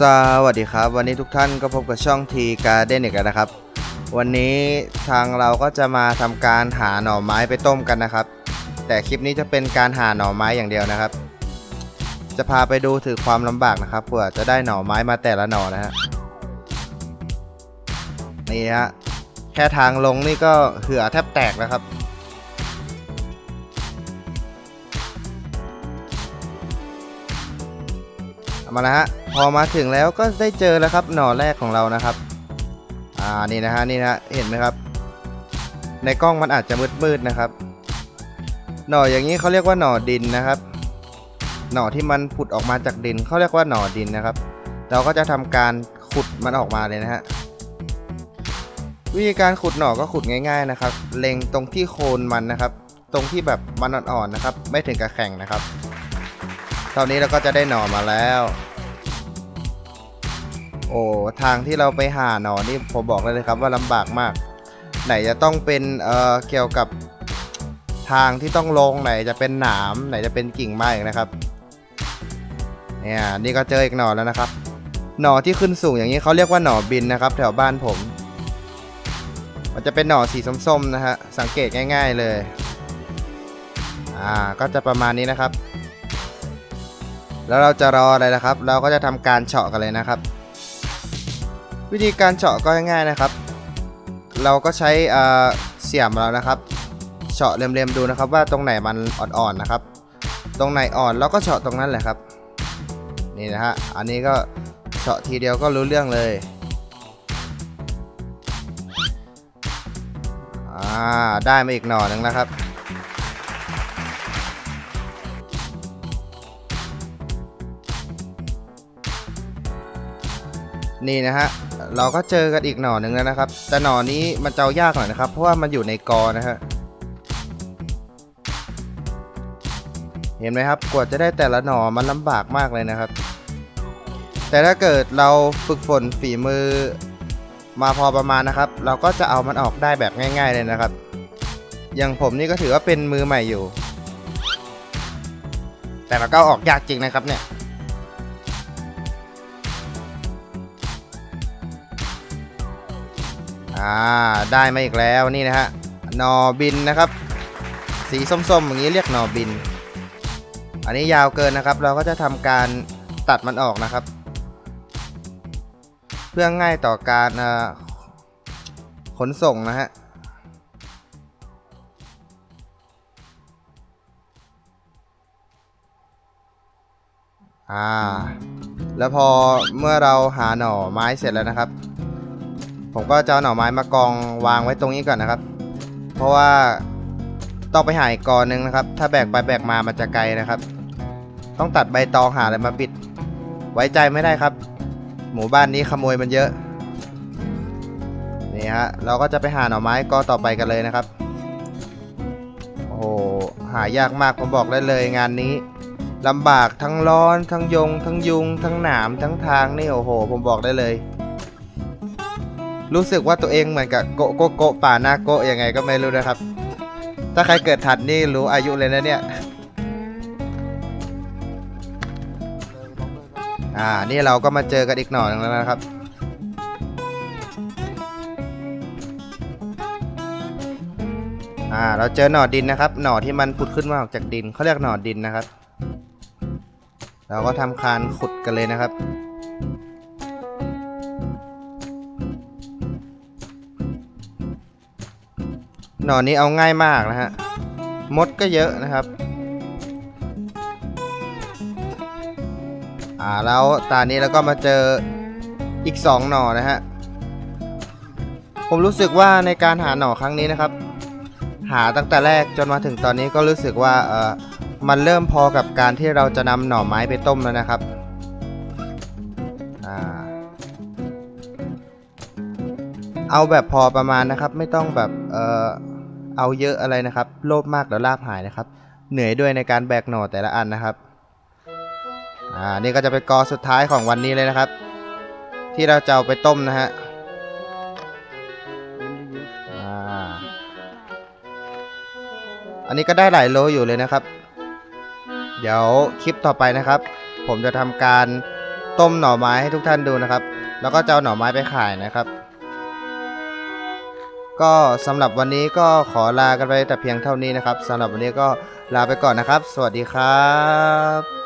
สวัสดีครับ วันนี้ทุกท่านก็พบกับช่องทีการเด้นอีกแล้วนะครับ วันนี้ทางเราก็จะมาทำการหาหน่อไม้ไปต้มกันนะครับ แต่คลิปนี้จะเป็นการหาหน่อไม้อย่างเดียวนะครับ จะพาไปดูถึงความลำบากนะครับเผื่อจะได้หน่อไม้มาแต่ละหน่อนะฮะนี่ฮะแค่ทางลงนี่ก็เหือแทบแตกแล้วครับ มาแล้วฮะพอมาถึงแล้วก็ได้เจอแล้วครับหน่อแรกของเรานะครับ อ่านี่นะฮะนี่นะฮะเห็นไหมครับ ในกล้องมันอาจจะมืดๆนะครับ หน่ออย่างนี้เขาเรียกว่าหน่อดินนะครับ หน่อที่มันผุดออกมาจากดินเขาเรียกว่าหน่อดินนะครับ เราก็จะทำการขุดมันออกมาเลยนะฮะวิธีการขุดหน่อก็ขุดง่ายๆนะครับ เล็งตรงที่โคนมันนะครับ ตรงที่แบบมันอ่อนๆนะครับ ไม่ถึงกับแข็งนะครับ ตอนนี้เราก็จะได้หน่อมาแล้ว โอ้ทางที่เราไปหาหน่อนี่ผมบอกเลยครับว่าลำบากมาก ไหนจะต้องเป็นเอ่อเกี่ยวกับทางที่ต้องลงไหนจะเป็นหนามไหนจะเป็นกิ่งไม้นะครับเนี่ยนี่ก็เจออีกหน่อแล้วนะครับ หน่อที่ขึ้นสูงอย่างนี้เขาเรียกว่าหน่อบินนะครับ แถวบ้านผม มันจะเป็นหน่อสีส้มๆนะฮะสังเกตง่าย ๆเลยอ่าก็จะประมาณนี้นะครับ แล้วเราจะรออะไรนะครับ เราก็จะทำการเฉาะกันเลยนะครับ วิธีการเฉาะก็ง่ายๆนะครับ เราก็ใช้เสียมเรานะครับเฉาะเรียมๆดูนะครับ ว่าตรงไหนมันอ่อนๆนะครับ ตรงไหนอ่อนเราก็เฉาะตรงนั้นแหละครับ นี่นะฮะอันนี้ก็เฉาะทีเดียวก็รู้เรื่องเลยอ่าได้มาอีกหน่อหนึ่งแล้วครับ นี่นะฮะ เราก็เจอกันอีกหน่อหนึ่งแล้วนะครับ แต่หน่อนี้มันเจ้ายากหน่อยนะครับ เพราะว่ามันอยู่ในกอนะฮะ เห็นไหมครับ กว่าจะได้แต่ละหน่อมันลำบากมากเลยนะครับ แต่ถ้าเกิดเราฝึกฝนฝีมือมาพอประมาณนะครับ เราก็จะเอามันออกได้แบบง่าย ๆเลยนะครับ อย่างผมนี่ก็ถือว่าเป็นมือใหม่อยู่ แต่มันก็ออกยากจริงนะครับเนี่ย อ่าได้มาอีกแล้วนี่นะฮะหนอบินนะครับ สีส้มๆอย่างนี้เรียกหนอบิน อันนี้ยาวเกินนะครับ เราก็จะทำการตัดมันออกนะครับ เพื่อง่ายต่อการขนส่งนะฮะอ่า แล้วพอเมื่อเราหาหน่อไม้เสร็จแล้วนะครับ ผมก็จะเอาหน่อไม้มากองวางไว้ตรงนี้ก่อนนะครับ เพราะว่าต้องไปหาอีกกอหนึงนะครับ ถ้าแบกไปแบกมามันจะไกลนะครับ ต้องตัดใบตองหาอะไรมาปิด ไว้ใจไม่ได้ครับ หมู่บ้านนี้ขโมยมันเยอะ นี่ฮะ เราก็จะไปหาหน่อไม้กอต่อไปกันเลยนะครับ โอ้โห หายากมากผมบอกได้เลยงานนี้ลำบากทั้งร้อนทั้งยง ทั้งยุง ทั้งหนามทั้งทางนี่โอ้โห ผมบอกได้เลย รู้สึกว่าตัวเองเหมือนกับโกโกโกป่าหน้าโกยังไงก็ไม่รู้นะครับ ถ้าใครเกิดทันนี่รู้อายุเลยนะเนี่ย อ่า นี่เราก็มาเจอกันอีกหน่อหนึงแล้วนะครับ อ่า เราเจอหน่อดินนะครับ หน่อที่มันผุดขึ้นมาออกจากดินเขาเรียกหน่อดินนะครับ เราก็ทำคานขุดกันเลยนะครับ นอนนี้เอาง่ายมากนะฮะ มดก็เยอะนะครับ อ่าแล้วตานี้เราก็มาเจออีก 2 หน่อนะฮะ ผมรู้สึกว่าในการหาหน่อครั้งนี้นะครับ หาตั้งแต่แรกจนมาถึงตอนนี้ก็รู้สึกว่าเออมันเริ่มพอกับการที่เราจะนำหน่อไม้ไปต้มแล้วนะครับอ่าเอาแบบพอประมาณนะครับ ไม่ต้องแบบเออ เอาเยอะอะไรนะครับ โลภมากเดี๋ยวลาบหายนะครับ เหนื่อยด้วยในการแบกหน่อแต่ละอันนะครับ อ่า นี่ก็จะเป็นกอสุดท้ายของวันนี้เลยนะครับ ที่เราจะเอาไปต้มนะฮะอ่าอันนี้ก็ได้หลายโลอยู่เลยนะครับ เดี๋ยวคลิปต่อไปนะครับ ผมจะทำการต้มหน่อไม้ให้ทุกท่านดูนะครับ แล้วก็จะเอาหน่อไม้ไปขายนะครับ ก็สำหรับวันนี้ก็ขอลากันไปแต่เพียงเท่านี้นะครับสำหรับวันนี้ก็ลาไปก่อนนะครับ สวัสดีครับ